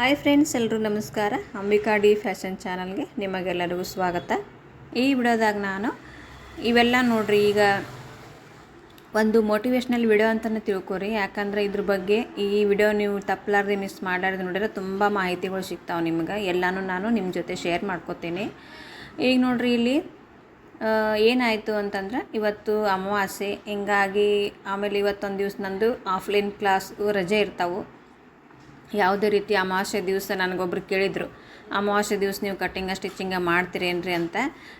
Hi friends ಎಲ್ಲರೂ ನಮಸ್ಕಾರ. Ambika D fashion ಚಾನಲ್ಗೆ ನಿಮಗೆಲ್ಲರಿಗೂ ಸ್ವಾಗತ. ಈ ವಿಡಿಯೋದಾಗ ನಾನು ಇವೆಲ್ಲ ನೋಡ್ರಿ, ಈಗ ಒಂದು ಮೋಟಿವೇಶ್ನಲ್ ವಿಡಿಯೋ ಅಂತಲೇ ತಿಳ್ಕೊರಿ. ಯಾಕಂದ್ರೆ ಇದ್ರ ಬಗ್ಗೆ ಈ ವಿಡಿಯೋ ನೀವು ತಪ್ಪಲಾರ್ದೆ ಮಿಸ್ ಮಾಡಾರ್ದು ನೋಡಿದ್ರೆ ತುಂಬ ಮಾಹಿತಿಗಳು ಸಿಗ್ತಾವೆ ನಿಮ್ಗೆ. ಎಲ್ಲನೂ ನಾನು ನಿಮ್ಮ ಜೊತೆ ಶೇರ್ ಮಾಡ್ಕೋತೀನಿ. ಈಗ ನೋಡ್ರಿ ಇಲ್ಲಿ ಏನಾಯಿತು ಅಂತಂದ್ರೆ ಇವತ್ತು ಅಮಾವಾಸ್ಯೆ. ಹಿಂಗಾಗಿ ಆಮೇಲೆ ಇವತ್ತೊಂದು ದಿವ್ಸ ನಂದು ಆಫ್ಲೈನ್ ಕ್ಲಾಸ್ ರಜೆ ಇರ್ತಾವೆ. ಯಾವುದೇ ರೀತಿ ಅಮಾವಾಸ್ಯೆ ದಿವಸ ನನಗೊಬ್ರು ಕೇಳಿದರು, ಅಮಾವಾಸ್ಯೆ ದಿವಸ ನೀವು ಕಟ್ಟಿಂಗ, ಸ್ಟಿಚಿಂಗ ಮಾಡ್ತೀರೇನ್ರಿ? ಅಂತ.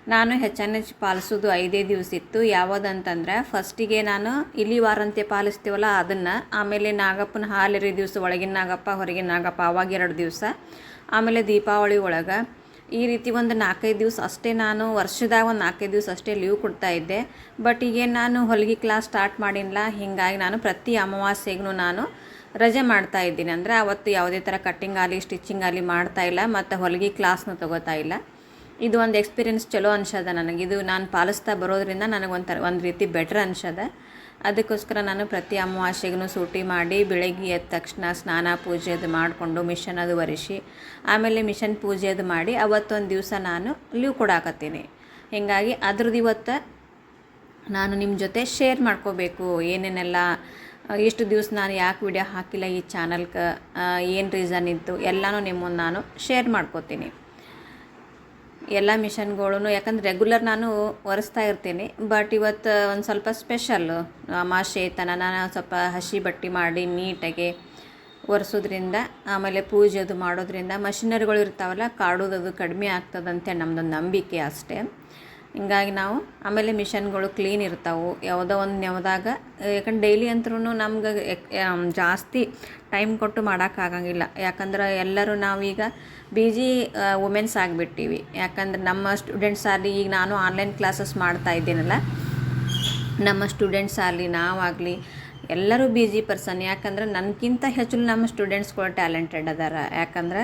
ನಾನು ಹೆಚ್ಚು ಪಾಲಿಸೋದು ಐದೇ ದಿವಸ ಇತ್ತು. ಯಾವುದಂತಂದ್ರೆ, ಫಸ್ಟಿಗೆ ನಾನು ಇಲ್ಲಿ ವಾರಂತೆ ಪಾಲಿಸ್ತೀವಲ್ಲ ಅದನ್ನು, ಆಮೇಲೆ ನಾಗಪ್ಪನ ಹಾಲೆರಿ ದಿವಸ, ಒಳಗಿನ ನಾಗಪ್ಪ, ಹೊರಗಿನ ನಾಗಪ್ಪ, ಅವಾಗ ಎರಡು ದಿವಸ, ಆಮೇಲೆ ದೀಪಾವಳಿ ಒಳಗೆ. ಈ ರೀತಿ ಒಂದು ನಾಲ್ಕೈದು ದಿವಸ ಅಷ್ಟೇ ನಾನು, ವರ್ಷದಾಗ ಒಂದು ನಾಲ್ಕೈದು ದಿವಸ ಅಷ್ಟೇ ಲೀವ್ ಕೊಡ್ತಾ ಇದ್ದೆ. ಬಟ್ ಈಗೇನು ನಾನು ಹೊಲಿಗೆ ಕ್ಲಾಸ್ ಸ್ಟಾರ್ಟ್ ಮಾಡಿಲ್ಲ ಹೀಗಾಗಿ ನಾನು ಪ್ರತಿ ಅಮಾವಾಸ್ಯೆಗೂ ನಾನು ರಜೆ ಮಾಡ್ತಾ ಇದ್ದೀನಿ. ಅಂದರೆ ಅವತ್ತು ಯಾವುದೇ ಥರ ಕಟ್ಟಿಂಗ್ ಆಗಲಿ ಸ್ಟಿಚಿಂಗ್ ಆಗಲಿ ಮಾಡ್ತಾ ಇಲ್ಲ, ಮತ್ತು ಹೊಲಿಗೆ ಕ್ಲಾಸ್ನು ತಗೋತಾ ಇಲ್ಲ. ಇದು ಒಂದು ಎಕ್ಸ್ಪೀರಿಯನ್ಸ್ ಚಲೋ ಅನ್ಸದ ನನಗೆ. ಇದು ನಾನು ಪಾಲಿಸ್ತಾ ಬರೋದ್ರಿಂದ ನನಗೆ ಒಂದು ರೀತಿ ಬೆಟ್ರ್ ಅನ್ಸದ. ಅದಕ್ಕೋಸ್ಕರ ನಾನು ಪ್ರತಿ ಅಮಾವಾಸ್ಯೆಗೂ ಸೂಟಿ ಮಾಡಿ, ಬೆಳಗ್ಗೆ ಎದ್ದ ತಕ್ಷಣ ಸ್ನಾನ, ಪೂಜೆ ಅದು ಮಾಡಿಕೊಂಡು ಮಿಷನ್ ಅದು ಒರೆಸಿ, ಆಮೇಲೆ ಮಿಷನ್ ಪೂಜೆ ಅದು ಮಾಡಿ ಅವತ್ತೊಂದು ದಿವಸ ನಾನು ಲೀವ್ ಕೊಡಾಕತ್ತೀನಿ ಹೀಗಾಗಿ ಅದ್ರದ್ದು ಇವತ್ತು ನಾನು ನಿಮ್ಮ ಜೊತೆ ಶೇರ್ ಮಾಡ್ಕೋಬೇಕು. ಏನೇನೆಲ್ಲ ಇಷ್ಟು ದಿವಸ ನಾನು ಯಾಕೆ ವಿಡಿಯೋ ಹಾಕಿಲ್ಲ ಈ ಚಾನಲ್ಗೆ ಏನು ರೀಸನ್ ಇತ್ತು? ಎಲ್ಲನೂ ನಿಮ್ಮನ್ನು ನಾನು ಶೇರ್ ಮಾಡ್ಕೋತೀನಿ. ಎಲ್ಲ ಮಿಷನ್ಗಳೂ ಯಾಕಂದ್ರೆ ರೆಗ್ಯುಲರ್ ನಾನು ಒರೆಸ್ತಾ ಇರ್ತೀನಿ ಬಟ್ ಇವತ್ತು ಒಂದು ಸ್ವಲ್ಪ ಸ್ಪೆಷಲ್ಲು ಅಮಾಶೆ ತನ ನಾನು ಸ್ವಲ್ಪ ಹಸಿ ಬಟ್ಟೆ ಮಾಡಿ ನೀಟಾಗಿ ಒರೆಸೋದ್ರಿಂದ, ಆಮೇಲೆ ಪೂಜೆ ಅದು ಮಾಡೋದ್ರಿಂದ ಮಷಿನರಿಗಳು ಇರ್ತಾವಲ್ಲ, ಕಾಡೋದದು ಕಡಿಮೆ ಆಗ್ತದಂತೆ ನಮ್ಮದೊಂದು ನಂಬಿಕೆ ಅಷ್ಟೇ. ಹಿಂಗಾಗಿ ನಾವು ಆಮೇಲೆ ಮಿಷನ್ಗಳು ಕ್ಲೀನ್ ಇರ್ತಾವೆ. ಯಾವುದೋ ಒಂದು ನೆವದಾಗ ಯಾಕಂದ್ರೆ ಡೈಲಿ ಅಂತೂ ನಮ್ಗೆ ಜಾಸ್ತಿ ಟೈಮ್ ಕೊಟ್ಟು ಮಾಡೋಕ್ಕಾಗಂಗಿಲ್ಲ ಯಾಕಂದ್ರೆ ಎಲ್ಲರೂ ನಾವೀಗ ಬಿಜಿ ವುಮೆನ್ಸ್ ಆಗಿಬಿಟ್ಟಿವಿ. ಯಾಕಂದ್ರೆ ನಮ್ಮ ಸ್ಟೂಡೆಂಟ್ಸ್ ಆಗಲಿ ಈಗ ನಾನು ಆನ್ಲೈನ್ ಕ್ಲಾಸಸ್ ಮಾಡ್ತಾ ಇದ್ದೀನಲ್ಲ, ನಮ್ಮ ಸ್ಟೂಡೆಂಟ್ಸ್ ಆಗಲಿ ನಾವಾಗಲಿ ಎಲ್ಲರೂ ಬಿಜಿ ಪರ್ಸನ್ ಯಾಕಂದ್ರೆ ನನಗಿಂತ ಹೆಚ್ಚು ನಮ್ಮ ಸ್ಟೂಡೆಂಟ್ಸ್ಗಳು ಟ್ಯಾಲೆಂಟೆಡ್ ಅದಾರ. ಯಾಕಂದ್ರೆ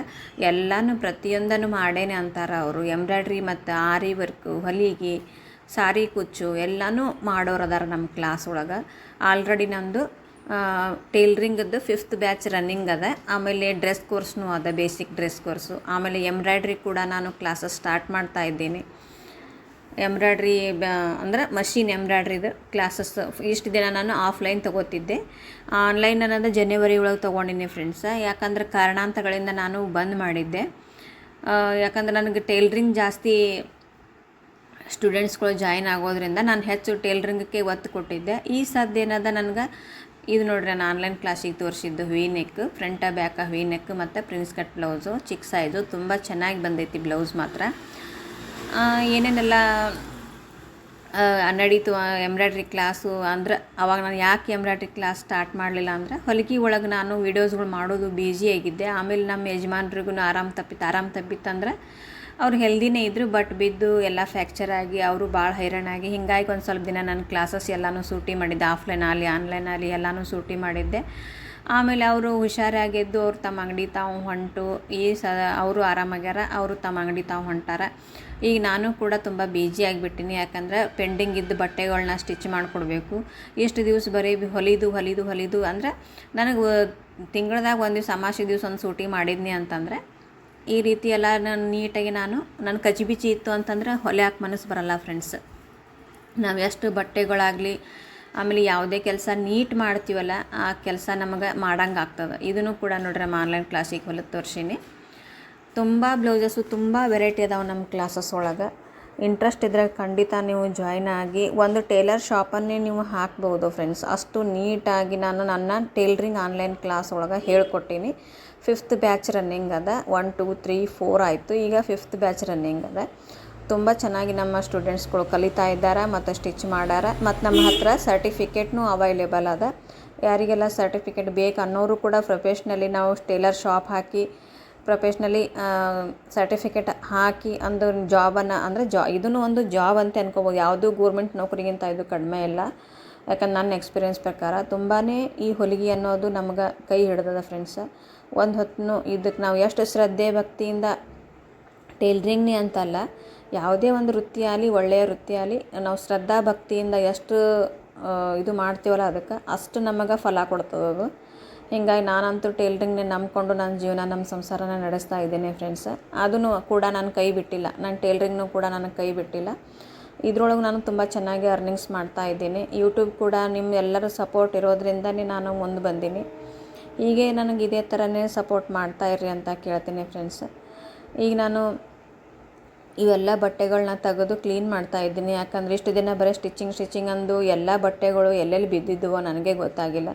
ಎಲ್ಲನೂ ಪ್ರತಿಯೊಂದನ್ನು ಮಾಡೇನೆ ಅಂತಾರ ಅವರು. ಎಂಬ್ರಾಯ್ಡ್ರಿ ಮತ್ತು ಆರಿ ವರ್ಕು ಹೊಲಿಗೆ, ಸಾರಿ ಕುಚ್ಚು ಎಲ್ಲನೂ ಮಾಡೋರು ಅದಾರ ನಮ್ಮ ಕ್ಲಾಸ್ ಒಳಗೆ. ಆಲ್ರೆಡಿ ನಂದು ಟೇಲ್ರಿಂಗದ್ದು ಫಿಫ್ತ್ ಬ್ಯಾಚ್ ರನ್ನಿಂಗ್ ಅದ. ಆಮೇಲೆ ಡ್ರೆಸ್ ಕೋರ್ಸ್ನೂ ಅದ ಬೇಸಿಕ್ ಡ್ರೆಸ್ ಕೋರ್ಸು ಆಮೇಲೆ ಎಂಬ್ರಾಯ್ಡ್ರಿ ಕೂಡ ನಾನು ಕ್ಲಾಸಸ್ ಸ್ಟಾರ್ಟ್ ಮಾಡ್ತಾ ಇದ್ದೀನಿ. ಎಂಬ್ರಾಯ್ಡ್ರಿ ಬ, ಅಂದ್ರೆ ಮಷೀನ್ ಎಂಬ್ರಾಯ್ಡ್ರಿದು ಕ್ಲಾಸಸ್ ಇಷ್ಟು ದಿನ ನಾನು ಆಫ್ಲೈನ್ ತೊಗೋತಿದ್ದೆ. ಆನ್ಲೈನ್ ಅನ್ನೋದು ಜನವರಿ ಒಳಗೆ ತೊಗೊಂಡಿನಿ ಫ್ರೆಂಡ್ಸ ಯಾಕಂದ್ರೆ ಕಾರಣಾಂತಗಳಿಂದ ನಾನು ಬಂದ್ ಮಾಡಿದ್ದೆ. ಯಾಕಂದರೆ ನನಗೆ ಟೇಲ್ರಿಂಗ್ ಜಾಸ್ತಿ ಸ್ಟೂಡೆಂಟ್ಸ್ಗಳು ಜಾಯ್ನ್ ಆಗೋದ್ರಿಂದ ನಾನು ಹೆಚ್ಚು ಟೇಲ್ರಿಂಗಕ್ಕೆ ಒತ್ತು ಕೊಟ್ಟಿದ್ದೆ. ಈ ಸದ್ಯ ಏನದ ನನಗೆ, ಇದು ನೋಡ್ರಿ ನಾನು ಆನ್ಲೈನ್ ಕ್ಲಾಸಿಗೆ ತೋರಿಸಿದ್ದು V neck front back V neck ಮತ್ತು ಪ್ರಿನ್ಸ್ ಕಟ್ ಬ್ಲೌಸು ಚಿಕ್ಕ ಸೈಜು ತುಂಬ ಚೆನ್ನಾಗಿ ಬಂದೈತಿ ಬ್ಲೌಸ್ ಮಾತ್ರ. ಏನೇನೆಲ್ಲ ನಡೀತು ಎಂಬ್ರಾಯ್ಡ್ರಿ ಕ್ಲಾಸು ಅಂದ್ರೆ, ಅವಾಗ ನಾನು ಯಾಕೆ ಎಂಬ್ರಾಯ್ಡ್ರಿ ಕ್ಲಾಸ್ ಸ್ಟಾರ್ಟ್ ಮಾಡಲಿಲ್ಲ ಅಂದ್ರೆ, ಹೊಲಿಗೆ ಒಳಗೆ ನಾನು ವೀಡಿಯೋಸ್ಗಳು ಮಾಡೋದು ಬ್ಯುಸಿ ಆಗಿದ್ದೆ. ಆಮೇಲೆ ನಮ್ಮ ಯಜಮಾನ್ರಿಗೂ ಆರಾಮ್ ತಪ್ಪಿತ್ತು ಆರಾಮ್ ತಪ್ಪಿತ್ತಂದ್ರೆ ಅವ್ರು ಹೆಲ್ದಿನೇ ಇದ್ದರು ಬಟ್ ಬಿದ್ದು ಎಲ್ಲ ಫ್ಯಾಕ್ಚರ್ ಆಗಿ ಅವರು ಭಾಳ ಹೈರಾಣಾಗಿ ಹಿಂಗಾಗಿ ಒಂದು ಸ್ವಲ್ಪ ದಿನ ನನ್ನ ಕ್ಲಾಸಸ್ ಎಲ್ಲನೂ ಸೂಟಿ ಮಾಡಿದ್ದೆ. ಆಫ್ಲೈನ್ ಆಗಲಿ ಆನ್ಲೈನ್ ಆಗಲಿ ಎಲ್ಲನೂ ಸೂಟಿ ಮಾಡಿದ್ದೆ. ಆಮೇಲೆ ಅವರು ಹುಷಾರಾಗಿದ್ದು ಅವ್ರು ತಮ್ಮ ಅಂಗಡಿ ತಾವು ಹೊಂಟು, ಈ ಸ, ಅವರು ಆರಾಮಾಗ್ಯಾರ, ಅವರು ತಮ್ಮ ಅಂಗಡಿ ತಾವು ಹೊಂಟಾರ. ಈಗ ನಾನು ಕೂಡ ತುಂಬ ಬಿಜಿ ಆಗಿಬಿಟ್ಟಿನಿ. ಯಾಕಂದ್ರೆ ಪೆಂಡಿಂಗ್ ಇದ್ದ ಬಟ್ಟೆಗಳನ್ನ ಸ್ಟಿಚ್ ಮಾಡಿಕೊಡ್ಬೇಕು. ಇಷ್ಟು ದಿವಸ ಬರೀ ಹೊಲಿದು ಹೊಲಿದು ಹೊಲಿದು ಅಂದ್ರೆ ನನಗೆ ತಿಂಗಳದಾಗ ಒಂದು ದಿವಸ ಅಮಾಸೆ ದಿವಸ ಒಂದು ಸೂಟಿ ಮಾಡಿದ್ನಿ ಅಂತಂದರೆ ಈ ರೀತಿ ಎಲ್ಲ ನಾನು ನೀಟಾಗಿ ನಾನು ನನ್ನ ಕಚಿಬಿಚಿ ಇತ್ತು ಅಂತಂದ್ರೆ ಹೊಲಿಯಾಕೆ ಮನಸ್ಸು ಬರಲ್ಲ ಫ್ರೆಂಡ್ಸ್ ನಾವು ಎಷ್ಟು ಬಟ್ಟೆಗಳಾಗಲಿ, ಆಮೇಲೆ ಯಾವುದೇ ಕೆಲಸ ನೀಟ್ ಮಾಡ್ತೀವಲ್ಲ, ಆ ಕೆಲಸ ನಮಗೆ ಮಾಡಂಗೆ ಆಗ್ತದೆ. ಇದನ್ನು ಕೂಡ ನೋಡ್ರಿ ಆನ್ಲೈನ್ ಕ್ಲಾಸಿಗೆ ಹೊಲಕ್ಕೆ ತೋರಿಸೀನಿ. ತುಂಬ ಬ್ಲೌಸಸ್ಸು ತುಂಬ ವೆರೈಟಿ ಅದಾವೆ ನಮ್ಮ ಕ್ಲಾಸಸ್ ಒಳಗೆ. ಇಂಟ್ರೆಸ್ಟ್ ಇದ್ದರೆ ಖಂಡಿತ ನೀವು ಜಾಯ್ನ್ ಆಗಿ ಒಂದು ಟೇಲರ್ ಶಾಪನ್ನೇ ನೀವು ಹಾಕ್ಬೋದು ಫ್ರೆಂಡ್ಸ್ ಅಷ್ಟು ನೀಟಾಗಿ ನಾನು ನನ್ನ ಟೇಲ್ರಿಂಗ್ ಆನ್ಲೈನ್ ಕ್ಲಾಸ್ ಒಳಗೆ ಹೇಳ್ಕೊಟ್ಟೀನಿ. ಫಿಫ್ತ್ ಬ್ಯಾಚ್ ರನ್ನಿಂಗ್ ಅದ. ಒನ್ ಟೂ ತ್ರೀ ಫೋರ್ ಆಯಿತು. ಈಗ ಫಿಫ್ತ್ ಬ್ಯಾಚ್ ರನ್ನಿಂಗ್ ಅದ. ತುಂಬ ಚೆನ್ನಾಗಿ ನಮ್ಮ ಸ್ಟೂಡೆಂಟ್ಸ್ಗಳು ಕಲಿತಾ ಇದ್ದಾರೆ, ಮತ್ತು ಸ್ಟಿಚ್ ಮಾಡಾರ, ಮತ್ತು ನಮ್ಮ ಹತ್ರ ಸರ್ಟಿಫಿಕೇಟ್ನೂ ಅವೈಲೇಬಲ್ ಅದ. ಯಾರಿಗೆಲ್ಲ ಸರ್ಟಿಫಿಕೇಟ್ ಬೇಕು ಅನ್ನೋರು ಕೂಡ ಪ್ರೊಫೆಷ್ನಲಿ ನಾವು ಟೇಲರ್ ಶಾಪ್ ಹಾಕಿ ಪ್ರೊಫೆಷ್ನಲಿ ಸರ್ಟಿಫಿಕೇಟ್ ಹಾಕಿ ಒಂದು ಜಾಬನ್ನು, ಅಂದರೆ ಜಾ ಇದೂ ಒಂದು ಜಾಬ್ ಅಂತ ಅನ್ಕೋಬೋದು. ಯಾವುದೂ ಗೋರ್ಮೆಂಟ್ ನೌಕರಿಗಿಂತ ಇದು ಕಡಿಮೆ ಇಲ್ಲ. ಯಾಕಂದ್ರೆ ನನ್ನ ಎಕ್ಸ್ಪೀರಿಯನ್ಸ್ ಪ್ರಕಾರ ತುಂಬಾ ಈ ಹೊಲಿಗೆ ಅನ್ನೋದು ನಮ್ಗೆ ಕೈ ಹಿಡ್ದದ ಫ್ರೆಂಡ್ಸ್. ಒಂದು ಹೊತ್ತು ಇದಕ್ಕೆ ನಾವು ಎಷ್ಟು ಶ್ರದ್ಧೆ ಭಕ್ತಿಯಿಂದ ಟೇಲ್ರಿಂಗ್ನೇ ಅಂತಲ್ಲ, ಯಾವುದೇ ಒಂದು ವೃತ್ತಿ ಆಗಲಿ, ಒಳ್ಳೆಯ ವೃತ್ತಿ ಆಗಲಿ, ನಾವು ಶ್ರದ್ಧಾ ಭಕ್ತಿಯಿಂದ ಎಷ್ಟು ಇದು ಮಾಡ್ತೀವಲ್ಲ ಅದಕ್ಕೆ ಅಷ್ಟು ನಮಗೆ ಫಲ ಕೊಡ್ತದದು. ಹಿಂಗಾಗಿ ನಾನಂತೂ ಟೇಲ್ರಿಂಗ್ನೇ ನಂಬಿಕೊಂಡು ನನ್ನ ಜೀವನ, ನಮ್ಮ ಸಂಸಾರನ ನಡೆಸ್ತಾ ಇದ್ದೀನಿ ಫ್ರೆಂಡ್ಸ್ ಅದನ್ನು ಕೂಡ ನಾನು ಕೈ ಬಿಟ್ಟಿಲ್ಲ. ನಾನು ಟೇಲ್ರಿಂಗ್ನೂ ಕೂಡ ನನಗೆ ಕೈ ಬಿಟ್ಟಿಲ್ಲ. ಇದ್ರೊಳಗೆ ನಾನು ತುಂಬ ಚೆನ್ನಾಗಿ ಅರ್ನಿಂಗ್ಸ್ ಮಾಡ್ತಾ ಇದ್ದೀನಿ. ಯೂಟ್ಯೂಬ್ ಕೂಡ ನಿಮ್ಮ ಎಲ್ಲರೂ ಸಪೋರ್ಟ್ ಇರೋದ್ರಿಂದನೇ ನಾನು ಮುಂದೆ ಬಂದೀನಿ. ಹೀಗೆ ನನಗೆ ಇದೇ ಥರನೇ ಸಪೋರ್ಟ್ ಮಾಡ್ತಾ ಇರ್ರಿ ಅಂತ ಕೇಳ್ತೀನಿ ಫ್ರೆಂಡ್ಸ್ ಈಗ ನಾನು ಇವೆಲ್ಲ ಬಟ್ಟೆಗಳನ್ನ ತೆಗೆದು ಕ್ಲೀನ್ ಮಾಡ್ತಾ ಇದ್ದೀನಿ. ಯಾಕಂದರೆ ಇಷ್ಟು ದಿನ ಬರೀ ಸ್ಟಿಚಿಂಗ್ ಸ್ಟಿಚಿಂಗ್ ಅಂದು ಎಲ್ಲ ಬಟ್ಟೆಗಳು ಎಲ್ಲೆಲ್ಲಿ ಬಿದ್ದಿದ್ದವೋ ನನಗೆ ಗೊತ್ತಾಗಿಲ್ಲ.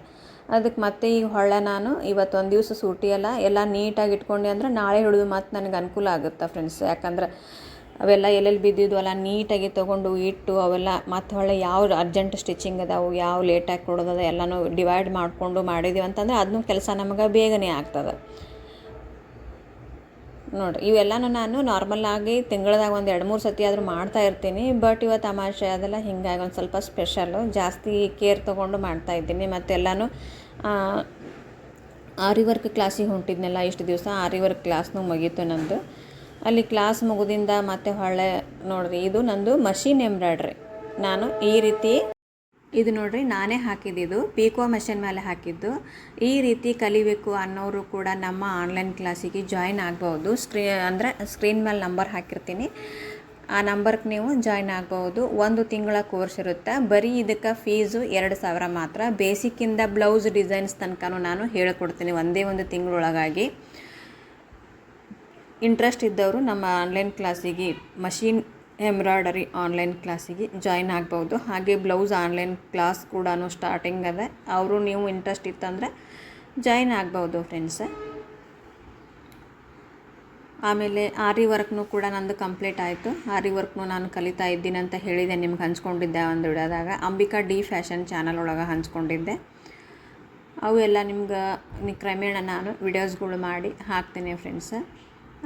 ಅದಕ್ಕೆ ಮತ್ತೆ ಈಗ ಹೊಳ್ಳೆ ನಾನು ಇವತ್ತು ಒಂದು ದಿವಸ ಸೂಟಿ ಅಲ್ಲ, ಎಲ್ಲ ನೀಟಾಗಿ ಇಟ್ಕೊಂಡೆ ಅಂದ್ರೆ ನಾಳೆ ಹಿಡಿದು ಮತ್ತೆ ನನಗೆ ಅನುಕೂಲ ಆಗುತ್ತೆ ಫ್ರೆಂಡ್ಸ್ ಯಾಕಂದ್ರೆ ಅವೆಲ್ಲ ಎಲ್ಲೆಲ್ಲಿ ಬಿದ್ದಿದ್ವಲ್ಲ ನೀಟಾಗಿ ತೊಗೊಂಡು ಇಟ್ಟು ಅವೆಲ್ಲ ಮತ್ತೆ ಹೊಳ್ಳೆ ಯಾವ ಅರ್ಜೆಂಟ್ ಸ್ಟಿಚಿಂಗ್ ಅದಾವು, ಯಾವ ಲೇಟಾಗಿ ಕೊಡೋದದ ಎಲ್ಲನೂ ಡಿವೈಡ್ ಮಾಡಿಕೊಂಡು ಮಾಡಿದ್ದೀವಿ ಅಂತಂದ್ರೆ ಅದನ್ನೂ ಕೆಲಸ ನಮಗೆ ಬೇಗನೆ ಆಗ್ತದೆ. ನೋಡಿರಿ, ಇವೆಲ್ಲನೂ ನಾನು ನಾರ್ಮಲ್ ಆಗಿ ತಿಂಗಳದಾಗ ಒಂದು ಎರಡು ಮೂರು ಸತಿ ಆದರೂ ಮಾಡ್ತಾ ಇರ್ತೀನಿ ಬಟ್ ಇವತ್ತು ತಮಾಷೆ ಅದೆಲ್ಲ ಹಿಂಗಾಗಿ ಒಂದು ಸ್ವಲ್ಪ ಸ್ಪೆಷಲ್ಲು ಜಾಸ್ತಿ ಕೇರ್ ತೊಗೊಂಡು ಮಾಡ್ತಾ ಇದ್ದೀನಿ. ಮತ್ತೆಲ್ಲನೂ ಆರಿ ವರ್ಕ್ ಕ್ಲಾಸಿಗೆ ಹೊಂಟಿದ್ನೆಲ್ಲ ಇಷ್ಟು ದಿವಸ, ಆರಿ ವರ್ಕ್ ಕ್ಲಾಸ್ನೂ ಮುಗೀತು ನಂದು. ಅಲ್ಲಿ ಕ್ಲಾಸ್ ಮುಗಿದಿಂದ ಮತ್ತೆ ಹೊಳೆ ನೋಡಿರಿ, ಇದು ನಂದು ಮಷೀನ್ ಎಂಬ್ರಾಯ್ಡ್ರಿ ನಾನು ಈ ರೀತಿ ಇದು ನೋಡ್ರಿ, ನಾನೇ ಹಾಕಿದ್ದು ಪೀಕೋ ಮಷಿನ್ ಮೇಲೆ ಹಾಕಿದ್ದು. ಈ ರೀತಿ ಕಲಿಬೇಕು ಅನ್ನೋರು ಕೂಡ ನಮ್ಮ ಆನ್ಲೈನ್ ಕ್ಲಾಸಿಗೆ ಜಾಯಿನ್ ಆಗ್ಬೋದು ಸ್ಕ್ರೀ ಅಂದರೆ ಸ್ಕ್ರೀನ್ ಮೇಲೆ ನಂಬರ್ ಹಾಕಿರ್ತೀನಿ. ಆ ನಂಬರ್ಗೆ ನೀವು ಜಾಯ್ನ್ ಆಗ್ಬೋದು ಒಂದು ತಿಂಗಳ ಕೋರ್ಸ್ ಇರುತ್ತೆ. ಬರೀ ಇದಕ್ಕೆ ಫೀಸು ಎರಡು ಸಾವಿರ ಮಾತ್ರ. ಬೇಸಿಕ್ಕಿಂದ ಬ್ಲೌಸ್ ಡಿಸೈನ್ಸ್ ತನಕನೂ ನಾನು ಹೇಳಿಕೊಡ್ತೀನಿ ಒಂದೇ ಒಂದು ತಿಂಗಳೊಳಗಾಗಿ. ಇಂಟ್ರೆಸ್ಟ್ ಇದ್ದವರು ನಮ್ಮ ಆನ್ಲೈನ್ ಕ್ಲಾಸಿಗೆ ಮಷೀನ್ ಎಂಬ್ರಾಯ್ಡರಿ ಆನ್ಲೈನ್ ಕ್ಲಾಸಿಗೆ ಜಾಯ್ನ್ ಆಗ್ಬೋದು. ಹಾಗೆ ಬ್ಲೌಸ್ ಆನ್ಲೈನ್ ಕ್ಲಾಸ್ ಕೂಡ ಸ್ಟಾರ್ಟಿಂಗ್ ಅದ ಅವರು ನೀವು ಇಂಟ್ರೆಸ್ಟ್ ಇತ್ತಂದರೆ ಜಾಯ್ನ್ ಆಗ್ಬೋದು ಫ್ರೆಂಡ್ಸ್. ಆಮೇಲೆ ಆರಿ ವರ್ಕ್ನು ಕೂಡ ನಂದು ಕಂಪ್ಲೀಟ್ ಆಯಿತು. ಆರಿ ವರ್ಕ್ನು ನಾನು ಕಲಿತಾ ಇದ್ದೀನಿ ಅಂತ ಹೇಳಿದೆ, ನಿಮ್ಗೆ ಹಂಚ್ಕೊಂಡಿದ್ದೆ ಒಂದು ವಿಡಿಯೋದಾಗ. ಅಂಬಿಕಾ ಡಿ ಫ್ಯಾಷನ್ ಚಾನಲ್ ಒಳಗೆ ಹಂಚ್ಕೊಂಡಿದ್ದೆ. ಅವು ಎಲ್ಲ ನಿಮ್ಗೆ ಕ್ರಮೇಣ ನಾನು ವಿಡಿಯೋಸ್ಗಳು ಮಾಡಿ ಹಾಕ್ತೇನೆ ಫ್ರೆಂಡ್ಸ್.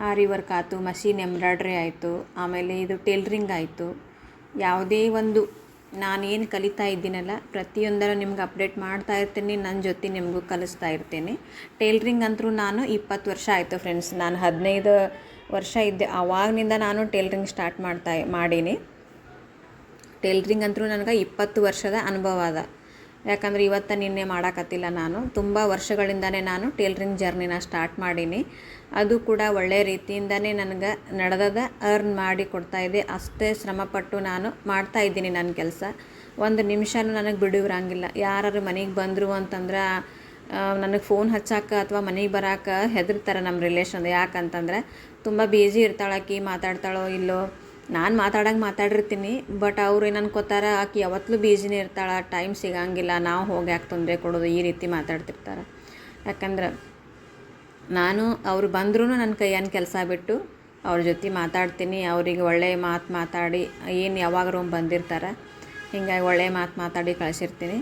ಆರಿ ವರ್ಕ್ ಆಯಿತು ಮಷೀನ್ ಎಂಬ್ರಾಯ್ಡ್ರಿ ಆಯಿತು, ಆಮೇಲೆ ಇದು ಟೇಲ್ರಿಂಗ್ ಆಯಿತು. ಯಾವುದೇ ಒಂದು ನಾನೇನು ಕಲಿತಾ ಇದ್ದೀನಲ್ಲ ಪ್ರತಿಯೊಂದರ ನಿಮ್ಗೆ ಅಪ್ಡೇಟ್ ಮಾಡ್ತಾ ಇರ್ತೀನಿ ನನ್ನ ಜೊತೆ ನಿಮಗೂ ಕಲಿಸ್ತಾ ಇರ್ತೀನಿ. ಟೇಲ್ರಿಂಗ್ ಅಂತೂ ನಾನು ಇಪ್ಪತ್ತು ವರ್ಷ ಆಯಿತು ಫ್ರೆಂಡ್ಸ್ ನಾನು ಹದಿನೈದು ವರ್ಷ ಇದ್ದೆ. ಆವಾಗನಿಂದ ನಾನು ಟೇಲ್ರಿಂಗ್ ಸ್ಟಾರ್ಟ್ ಮಾಡ್ತಾ, ಮಾಡೀನಿ. ಟೇಲ್ರಿಂಗ್ ಅಂತೂ ನನಗೆ ಇಪ್ಪತ್ತು ವರ್ಷದ ಅನುಭವ ಅದ. ಯಾಕಂದ್ರೆ ಇವತ್ತು ನಿನ್ನೆ ಮಾಡೋಕತ್ತಿಲ್ಲ ನಾನು. ತುಂಬ ವರ್ಷಗಳಿಂದನೇ ನಾನು ಟೇಲ್ರಿಂಗ್ ಜರ್ನಿನ ಸ್ಟಾರ್ಟ್ ಮಾಡೀನಿ. ಅದು ಕೂಡ ಒಳ್ಳೆಯ ರೀತಿಯಿಂದನೇ ನನಗೆ ನಡೆದದ ಅರ್ನ್ ಮಾಡಿ ಇದೆ. ಅಷ್ಟೇ ಶ್ರಮಪಟ್ಟು ನಾನು ಮಾಡ್ತಾ ಇದ್ದೀನಿ ನನ್ನ ಕೆಲಸ. ಒಂದು ನಿಮಿಷನೂ ನನಗೆ ಬಿಡುವರಂಗಿಲ್ಲ. ಯಾರು ಮನೆಗೆ ಬಂದರು ಅಂತಂದ್ರೆ ನನಗೆ ಫೋನ್ ಹಚ್ಚಾಕ ಅಥವಾ ಮನೆಗೆ ಬರಾಕ ಹೆದರ್ತಾರೆ ನಮ್ಮ ರಿಲೇಷನ್ ಯಾಕಂತಂದ್ರೆ ತುಂಬ ಬ್ಯುಸಿ ಇರ್ತಾಳಾಕಿ ಮಾತಾಡ್ತಾಳೋ ಇಲ್ಲೋ. ನಾನು ಮಾತಾಡಂಗೆ ಮಾತಾಡಿರ್ತೀನಿ ಬಟ್ ಅವ್ರು ಏನು ಅನ್ಕೋತಾರೆ ಆಕೆ ಯಾವತ್ತೂ ಬೀಜಿನೇ ಇರ್ತಾಳೆ ಟೈಮ್ ಸಿಗಂಗಿಲ್ಲ, ನಾವು ಹೋಗಿ ಯಾಕೆ ತೊಂದರೆ ಕೊಡೋದು, ಈ ರೀತಿ ಮಾತಾಡ್ತಿರ್ತಾರೆ. ಯಾಕಂದ್ರೆ ನಾನು ಅವ್ರು ಬಂದ್ರೂ ನನ್ನ ಕೈಯನ್ನು ಕೆಲಸ ಬಿಟ್ಟು ಅವ್ರ ಜೊತೆ ಮಾತಾಡ್ತೀನಿ, ಅವರಿಗೆ ಒಳ್ಳೆಯ ಮಾತು ಮಾತಾಡಿ, ಏನು ಯಾವಾಗಾರು ಬಂದಿರ್ತಾರೆ, ಹಿಂಗಾಗಿ ಒಳ್ಳೆಯ ಮಾತು ಮಾತಾಡಿ ಕಳಿಸಿರ್ತೀನಿ.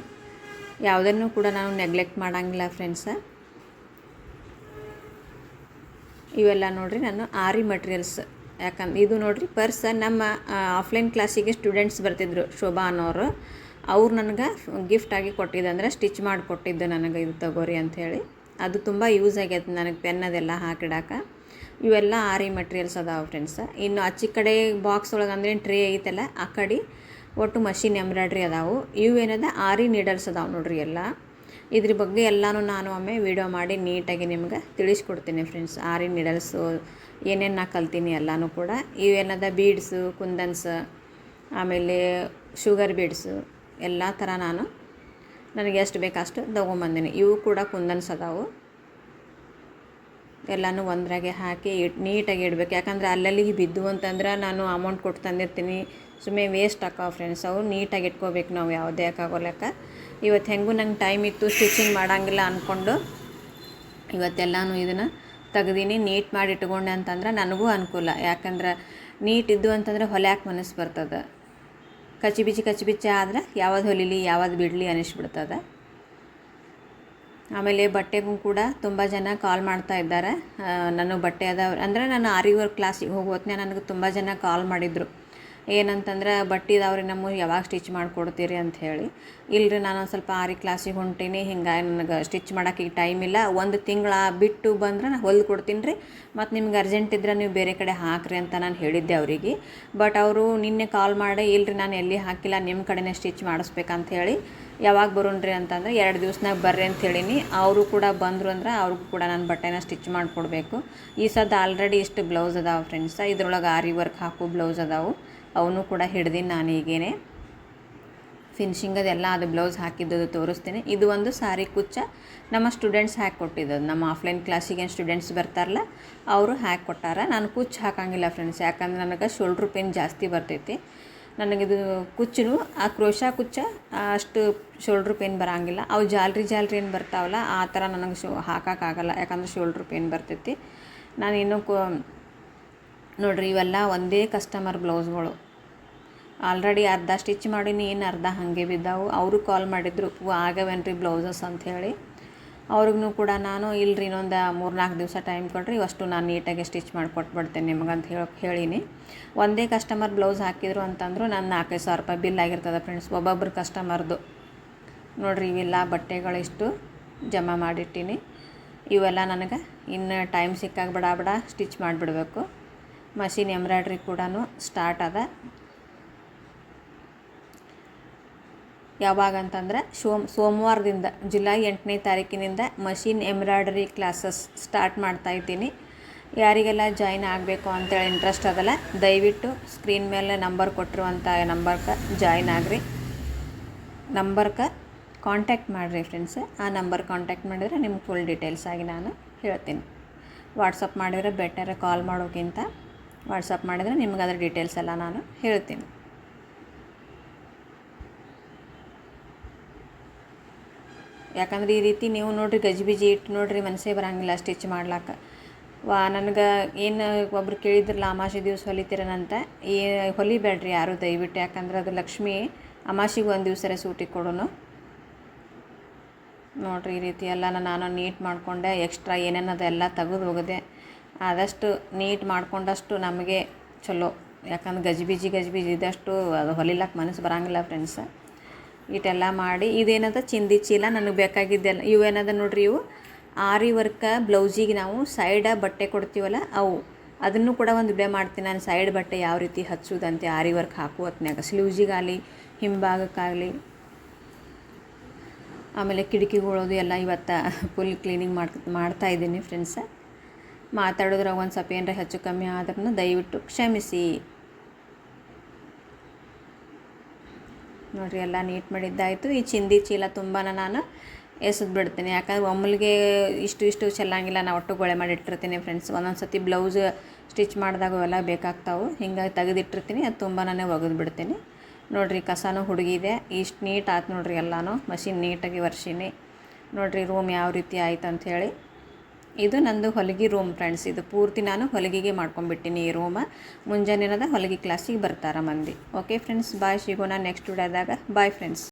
ಯಾವುದನ್ನು ಕೂಡ ನಾನು ನೆಗ್ಲೆಕ್ಟ್ ಮಾಡೋಂಗಿಲ್ಲ ಫ್ರೆಂಡ್ಸ ಇವೆಲ್ಲ ನೋಡಿರಿ, ನಾನು ಆರಿ ಮಟೀರಿಯಲ್ಸ್ ಯಾಕಂದ್ರೆ ಇದು ನೋಡಿರಿ ಪರ್ಸ್ ನಮ್ಮ ಆಫ್ಲೈನ್ ಕ್ಲಾಸಿಗೆ ಸ್ಟೂಡೆಂಟ್ಸ್ ಬರ್ತಿದ್ರು ಶೋಭಾ ಅನ್ನೋರು. ಅವ್ರು ನನಗೆ ಗಿಫ್ಟಾಗಿ ಕೊಟ್ಟಿದ್ದಂದ್ರೆ ಸ್ಟಿಚ್ ಮಾಡಿ ಕೊಟ್ಟಿದ್ದು ನನಗೆ ಇದು ತಗೋರಿ ಅಂಥೇಳಿ ಅದು ತುಂಬ ಯೂಸ್ ಆಗೈತೆ ನನಗೆ ಪೆನ್ ಅದೆಲ್ಲ ಹಾಕಿಡಾಕ. ಇವೆಲ್ಲ ಆರಿ ಮಟೀರಿಯಲ್ಸ್ ಅದಾವೆ ಫ್ರೆಂಡ್ಸ್ ಇನ್ನು ಆಚೆ ಕಡೆ ಬಾಕ್ಸ್ ಒಳಗೆ ಅಂದ್ರೆ ಟ್ರೇ ಐತಲ್ಲ, ಆ ಕಡೆ ಒಟ್ಟು ಮಷಿನ್ ಎಂಬ್ರಾಯ್ಡ್ರಿ ಅದಾವು. ಇವು ಏನದ, ಆರಿ ನೀಡಲ್ಸ್ ಅದಾವೆ ನೋಡ್ರಿ ಎಲ್ಲ. ಇದ್ರ ಬಗ್ಗೆ ಎಲ್ಲನೂ ನಾನು ಒಮ್ಮೆ ವಿಡಿಯೋ ಮಾಡಿ ನೀಟಾಗಿ ನಿಮ್ಗೆ ತಿಳಿಸ್ಕೊಡ್ತೀನಿ ಫ್ರೆಂಡ್ಸ್ ಆರಿ ನೀಡಲ್ಸು ಏನೇನು ನಾ ಕಲ್ತೀನಿ ಎಲ್ಲನೂ ಕೂಡ. ಇವೇನದ ಬೀಡ್ಸು, ಕುಂದನ್ಸ್, ಆಮೇಲೆ ಶುಗರ್ ಬೀಡ್ಸು, ಎಲ್ಲ ಥರ ನಾನು ನನಗೆ ಎಷ್ಟು ಅಷ್ಟು ತೊಗೊಂಬಂದಿನಿ. ಇವು ಕೂಡ ಕುಂದನ್ಸ್ ಅದಾವು. ಎಲ್ಲನೂ ಒಂದ್ರಾಗೆ ಹಾಕಿ ಇಟ್ ನೀಟಾಗಿ ಇಡ್ಬೇಕು. ಯಾಕಂದ್ರೆ ಅಲ್ಲಲ್ಲಿ ಬಿದ್ದು ಅಂತಂದ್ರೆ ನಾನು ಅಮೌಂಟ್ ಕೊಟ್ಟು ತಂದಿರ್ತೀನಿ. ಸುಮ್ಮನೆ ವೇಸ್ಟ್ ಆಕಾವ ಫ್ರೆಂಡ್ಸ್ ಅವು ನೀಟಾಗಿ ಇಟ್ಕೋಬೇಕು ನಾವು ಯಾವುದೇ ಹಾಕಾಗೋಲೆಕ್ಕ. ಇವತ್ತು ಹೆಂಗೂ ನಂಗೆ ಟೈಮ್ ಇತ್ತು ಸ್ಟಿಚಿಂಗ್ ಮಾಡೋಂಗಿಲ್ಲ ಅಂದ್ಕೊಂಡು ಇವತ್ತೆಲ್ಲನೂ ಇದನ್ನು ತೆಗ್ದೀನಿ, ನೀಟ್ ಮಾಡಿ ಇಟ್ಕೊಂಡೆ ಅಂತಂದ್ರೆ ನನಗೂ ಅನುಕೂಲ. ಯಾಕಂದ್ರೆ ನೀಟ್ ಇದ್ದು ಅಂತಂದ್ರೆ ಹೊಲ್ಯಾಕೆ ಮನಸ್ಸು ಬರ್ತದೆ? ಕಚ್ಚಿ ಬಿಚ್ಚಿ ಕಚ್ಚಿ ಬಿಚ್ಚಿ ಆದ್ರೆ ಯಾವ್ದು ಹೊಲಿಲಿ, ಯಾವ್ದು ಬಿಡಲಿ ಅನಿಸ್ಬಿಡ್ತದೆ. ಆಮೇಲೆ ಬಟ್ಟೆಗೂ ಕೂಡ ತುಂಬ ಜನ ಕಾಲ್ ಮಾಡ್ತಾ ಇದ್ದಾರೆ. ನಾನು ಬಟ್ಟೆ ಅದಾವ ಅಂದರೆ ನಾನು ಆರಿ ವರ್ಕ್ ಕ್ಲಾಸಿಗೆ ಹೋಗುವತ್ನೇ ನನಗೆ ತುಂಬ ಜನ ಕಾಲ್ ಮಾಡಿದರು. ಏನಂತಂದ್ರೆ ಬಟ್ಟೆ ನಮ್ಮ ಯಾವಾಗ ಸ್ಟಿಚ್ ಮಾಡಿಕೊಡ್ತೀರಿ? ಅಂತ ಹೇಳಿ. ಇಲ್ಲರಿ ನಾನು ಸ್ವಲ್ಪ ಆರಿ ಕ್ಲಾಸಿಗೆ ಹೊಂಟೀನಿ ಹಿಂಗೆ ನನಗೆ ಸ್ಟಿಚ್ ಮಾಡೋಕೆ ಈಗ ಟೈಮ್ ಇಲ್ಲ. ಒಂದು ತಿಂಗಳ ಬಿಟ್ಟು ಬಂದ್ರೆ ನಾನು ಹೊಲ್ದು ಕೊಡ್ತೀನಿ ರೀ ಮತ್ತು ನಿಮ್ಗೆ ಅರ್ಜೆಂಟ್ ಇದ್ರೆ ನೀವು ಬೇರೆ ಕಡೆ ಹಾಕ್ರಿ ಅಂತ ನಾನು ಹೇಳಿದ್ದೆ ಅವರಿಗೆ. ಬಟ್ ಅವರು ನಿನ್ನೆ ಕಾಲ್ ಮಾಡಿ ಇಲ್ಲರಿ ನಾನು ಎಲ್ಲಿ ಹಾಕಿಲ್ಲ ನಿಮ್ಮ ಕಡೆನೇ ಸ್ಟಿಚ್ ಮಾಡಿಸ್ಬೇಕಂತ ಹೇಳಿ, ಯಾವಾಗ ಬರೋಣ್ರಿ? ಅಂತಂದ್ರೆ, ಎರಡು ದಿವ್ಸನಾಗ ಬರ್ರಿ ಅಂತ ಹೇಳೀನಿ. ಅವರು ಕೂಡ ಬಂದರು ಅಂದ್ರೆ, ಅವ್ರಿಗೂ ಕೂಡ ನಾನು ಬಟ್ಟೆನ ಸ್ಟಿಚ್ ಮಾಡಿಕೊಡ್ಬೇಕು. ಈ ಸದ್ದು ಆಲ್ರೆಡಿ ಇಷ್ಟು ಬ್ಲೌಸ್ ಅದಾವೆ ಫ್ರೆಂಡ್ಸ ಇದ್ರೊಳಗೆ ಆರಿ ವರ್ಕ್ ಹಾಕು ಬ್ಲೌಸ್ ಅದಾವು. ಅವನು ಕೂಡ ಹಿಡ್ದೀನಿ ನಾನು ಈಗೇನೆ. ಫಿನಿಶಿಂಗ್ ಅದೆಲ್ಲ ಅದು ಬ್ಲೌಸ್ ಹಾಕಿದ್ದು ತೋರಿಸ್ತೀನಿ. ಇದು ಒಂದು ಸಾರಿ ಕುಚ್ಚ. ನಮ್ಮ ಸ್ಟೂಡೆಂಟ್ಸ್ ಹ್ಯಾಕ್ ಕೊಟ್ಟಿದ್ದು ನಮ್ಮ ಆಫ್ಲೈನ್ ಕ್ಲಾಸಿಗೆ ಏನು ಸ್ಟೂಡೆಂಟ್ಸ್ ಬರ್ತಾರಲ್ಲ, ಅವರು ಹ್ಯಾಕ್ ಕೊಟ್ಟಾರ. ನಾನು ಕುಚ್ಚು ಹಾಕಂಗಿಲ್ಲ ಫ್ರೆಂಡ್ಸ್ ಯಾಕಂದ್ರೆ ನನಗೆ ಶೋಲ್ಡ್ರ್ ಪೇನ್ ಜಾಸ್ತಿ ಬರ್ತೈತಿ. ನನಗಿದು ಕುಚ್ಚು ಆ ಕ್ರೋಶಾ ಕುಚ್ಚ, ಅಷ್ಟು ಶೋಲ್ಡ್ರ್ ಪೇನ್ ಬರೋಂಗಿಲ್ಲ. ಅವು ಜಾಲ್ರಿ ಜಾಲ್ರಿ ಏನು ಬರ್ತಾವಲ್ಲ, ಆ ಥರ ನನಗೆ ಶೋ ಹಾಕೋಕ್ಕಾಗಲ್ಲ. ಯಾಕಂದ್ರೆ ಶೋಲ್ಡ್ರ್ ಪೇನ್ ಬರ್ತೈತಿ. ನಾನು ಇನ್ನೂ ಕೊ ನೋಡ್ರಿ, ಇವೆಲ್ಲ ಒಂದೇ ಕಸ್ಟಮರ್ ಬ್ಲೌಸ್ಗಳು. ಆಲ್ರೆಡಿ ಅರ್ಧ ಸ್ಟಿಚ್ ಮಾಡೀನಿ ಏನು ಅರ್ಧ ಹಾಗೆ ಬಿದ್ದಾವು. ಅವರು ಕಾಲ್ ಮಾಡಿದ್ರು ಆಗವೇನ್ರಿ ಬ್ಲೌಸಸ್? ಅಂತ ಹೇಳಿ ಅವ್ರಿಗೂ ಕೂಡ ನಾನು ಇಲ್ಲರಿ ಇನ್ನೊಂದು ಮೂರು ನಾಲ್ಕು ದಿವಸ ಟೈಮ್ ಕೊಡ್ರಿ ಅಷ್ಟು ನಾನು ನೀಟಾಗಿ ಸ್ಟಿಚ್ ಮಾಡಿ ಕೊಟ್ಬಿಡ್ತೇನೆ ನಿಮಗೆ ನಿಮಗಂತ ಹೇಳಿ, ಹೇಳೀನಿ. ಒಂದೇ ಕಸ್ಟಮರ್ ಬ್ಲೌಸ್ ಹಾಕಿದ್ರು ಅಂತಂದ್ರು, ನಾನು ನಾಲ್ಕೈದು ಸಾವಿರ ರೂಪಾಯಿ ಬಿಲ್ ಆಗಿರ್ತದೆ ಫ್ರೆಂಡ್ಸ್ ಒಬ್ಬೊಬ್ಬರು ಕಸ್ಟಮರ್ದು ನೋಡಿರಿ, ಇವೆಲ್ಲ ಬಟ್ಟೆಗಳಿಷ್ಟು ಜಮಾ ಮಾಡಿಟ್ಟಿನಿ. ಇವೆಲ್ಲ ನನಗೆ ಇನ್ನು ಟೈಮ್ ಸಿಕ್ಕಾಗ ಬಿಡ ಬಡ ಸ್ಟಿಚ್ ಮಾಡಿಬಿಡ್ಬೇಕು. ಮಷಿನ್ ಎಂಬ್ರಾಯ್ಡ್ರಿ ಕೂಡ ಸ್ಟಾರ್ಟ್ ಅದ. ಯಾವಾಗ ಅಂತಂದ್ರೆ ಸೋಮ್, ಸೋಮವಾರದಿಂದ ಜುಲೈ ಎಂಟನೇ ತಾರೀಕಿನಿಂದ ಮಷಿನ್ ಎಂಬ್ರಾಯ್ಡ್ರಿ ಕ್ಲಾಸಸ್ ಸ್ಟಾರ್ಟ್ ಮಾಡ್ತಾ ಇದ್ದೀನಿ. ಯಾರಿಗೆಲ್ಲ ಜಾಯ್ನ್ ಆಗಬೇಕು ಅಂತೇಳಿ ಇಂಟ್ರೆಸ್ಟ್ ಅದಲ್ಲ, ದಯವಿಟ್ಟು ಸ್ಕ್ರೀನ್ ಮೇಲೆ ನಂಬರ್ ಕೊಟ್ಟಿರುವಂಥ ನಂಬರ್ಗೆ ಜಾಯ್ನ್ ಆಗ್ರಿ. ನಂಬರ್ಗೆ ಕಾಂಟ್ಯಾಕ್ಟ್ ಮಾಡಿರಿ ಫ್ರೆಂಡ್ಸ್. ಆ ನಂಬರ್ ಕಾಂಟ್ಯಾಕ್ಟ್ ಮಾಡಿದರೆ ನಿಮ್ಗೆ ಫುಲ್ ಡೀಟೇಲ್ಸ್ ಆಗಿ ನಾನು ಹೇಳ್ತೀನಿ. ವಾಟ್ಸಪ್ ಮಾಡಿದರೆ ಬೆಟರ್ ಕಾಲ್ ಮಾಡೋಕ್ಕಿಂತ ವಾಟ್ಸಪ್ ಮಾಡಿದರೆ ನಿಮ್ಗೆ ಅದರ ಡೀಟೇಲ್ಸ್ ಎಲ್ಲ ನಾನು ಹೇಳ್ತೀನಿ. ಯಾಕಂದ್ರೆ ಈ ರೀತಿ ನೀವು ನೋಡ್ರಿ ಗಜಿಬಿಜಿ ಇಟ್ಟು ನೋಡ್ರಿ, ಮನಸ್ಸೇ ಬರಂಗಿಲ್ಲ ಸ್ಟಿಚ್ ಮಾಡ್ಲಾಕ. ವಾ, ನನಗೆ ಏನು ಒಬ್ರು ಕೇಳಿದ್ರಲ್ಲ ಅಮಾಸೆ ದಿವಸ ಹೊಲಿತೀರನಂತ, ಈ ಹೊಲಿಬೇಡ್ರಿ ಯಾರು ದಯವಿಟ್ಟು, ಯಾಕಂದ್ರೆ ಅದು ಲಕ್ಷ್ಮಿ ಅಮಾಸಿಗೆ ಒಂದು ದಿವಸರೇ ಸೂಟಿ ಕೊಡೋನು. ನೋಡ್ರಿ ಈ ರೀತಿ ಎಲ್ಲ ನಾನು ನೀಟ್ ಮಾಡಿಕೊಂಡೆ ಎಕ್ಸ್ಟ್ರಾ ಏನೇನು ಅದೆಲ್ಲ ತೆಗೆದು ಹೋಗಿದೆ. ಆದಷ್ಟು ನೀಟ್ ಮಾಡ್ಕೊಂಡಷ್ಟು ನಮಗೆ ಚಲೋ. ಯಾಕಂದ್ರೆ ಗಜಿಬಿಜಿ ಗಜಿಬಿಜಿ ಇದ್ದಷ್ಟು ಅದು ಹೊಲಿಲಕ್ಕೆ ಮನಸ್ಸು ಬರಂಗಿಲ್ಲ ಫ್ರೆಂಡ್ಸ್ ಇಟೆಲ್ಲ ಮಾಡಿ, ಇದೇನದ? ಚಿಂದಿ ಚೀಲ ನನಗೆ ಬೇಕಾಗಿದ್ದೆಲ್ಲ. ಇವೇನದ ನೋಡ್ರಿ ಇವು? ಆರಿ ವರ್ಕ ಬ್ಲೌಸಿಗೆ ನಾವು ಸೈಡ ಬಟ್ಟೆ ಕೊಡ್ತೀವಲ್ಲ ಅವು. ಅದನ್ನು ಕೂಡ ಒಂದು ವಿಡಿಯೋ ಮಾಡ್ತೀನಿ. ನಾನು ಸೈಡ್ ಬಟ್ಟೆ ಯಾವ ರೀತಿ ಹಚ್ಚೋದಂತೆ ಆರಿ ವರ್ಕ್ ಹಾಕು ಹೊತ್ನ್ಯಾಗ ಸ್ಲೀವ್ಸಿಗಾಗಲಿ ಹಿಂಭಾಗಕ್ಕಾಗಲಿ, ಆಮೇಲೆ ಕಿಟಕಿಗಳೋದು ಎಲ್ಲ ಇವತ್ತು ಫುಲ್ ಕ್ಲೀನಿಂಗ್ ಮಾಡ್ ಮಾಡ್ತಾ ಇದ್ದೀನಿ ಫ್ರೆಂಡ್ಸ ಮಾತಾಡೋದ್ರಾಗ ಒಂದು ಸ್ವಲ್ಪ ಏನರ ಹೆಚ್ಚು ಕಮ್ಮಿ ಆದ್ರೂ ದಯವಿಟ್ಟು ಕ್ಷಮಿಸಿ. ನೋಡಿರಿ, ಎಲ್ಲ ನೀಟ್ ಮಾಡಿದ್ದಾಯಿತು. ಈ ಚಿಂದಿ ಚೀಲ ತುಂಬಾ ನಾನು ಎಸೆದು ಬಿಡ್ತೀನಿ. ಯಾಕಂದ್ರೆ ಒಮ್ಮಲಿಗೆ ಇಷ್ಟು ಇಷ್ಟು ಚೆಲ್ಲಂಗಿಲ್ಲ ನಾನು ಒಟ್ಟು ಗೊಳೆ ಮಾಡಿ ಇಟ್ಟಿರ್ತೀನಿ ಫ್ರೆಂಡ್ಸ್ ಒಂದೊಂದು ಸತಿ ಬ್ಲೌಸ್ ಸ್ಟಿಚ್ ಮಾಡಿದಾಗ ಅವೆಲ್ಲ ಬೇಕಾಗ್ತಾವೆ. ಹಿಂಗಾಗಿ ತೆಗೆದಿಟ್ಟಿರ್ತೀನಿ, ಅದು ತುಂಬ ನಾನೇ ಒಗೆದು ಬಿಡ್ತೀನಿ. ನೋಡಿರಿ, ಕಸನೂ ಹುಡುಗಿದೆ. ಇಷ್ಟು ನೀಟ್ ಆಯ್ತು ನೋಡಿರಿ ಎಲ್ಲನೂ. ಮಷಿನ್ ನೀಟಾಗಿ ವರ್ಷಿನಿ ನೋಡಿರಿ ರೂಮ್ ಯಾವ ರೀತಿ ಆಯ್ತು ಅಂಥೇಳಿ ಇದು ನಂದು ಹೊಲಿಗೆ ರೂಮ್ ಫ್ರೆಂಡ್ಸ್ ಇದು ಪೂರ್ತಿ ನಾನು ಹೊಲಿಗೆಗೆ ಮಾಡ್ಕೊಂಡ್ಬಿಟ್ಟಿನಿ ಈ ರೂಮ ಮುಂಜಾನೆ ಮುಂಜಾನೆನದ ಹೊಲಿಗೆ ಕ್ಲಾಸಿಗೆ ಬರ್ತಾರ ಮಂದಿ. ಓಕೆ ಫ್ರೆಂಡ್ಸ್ ಬಾಯ್ ಸಿಗೋಣ ನೆಕ್ಸ್ಟ್ ವಿಡಿಯೋದಾಗ ಬಾಯ್ ಫ್ರೆಂಡ್ಸ್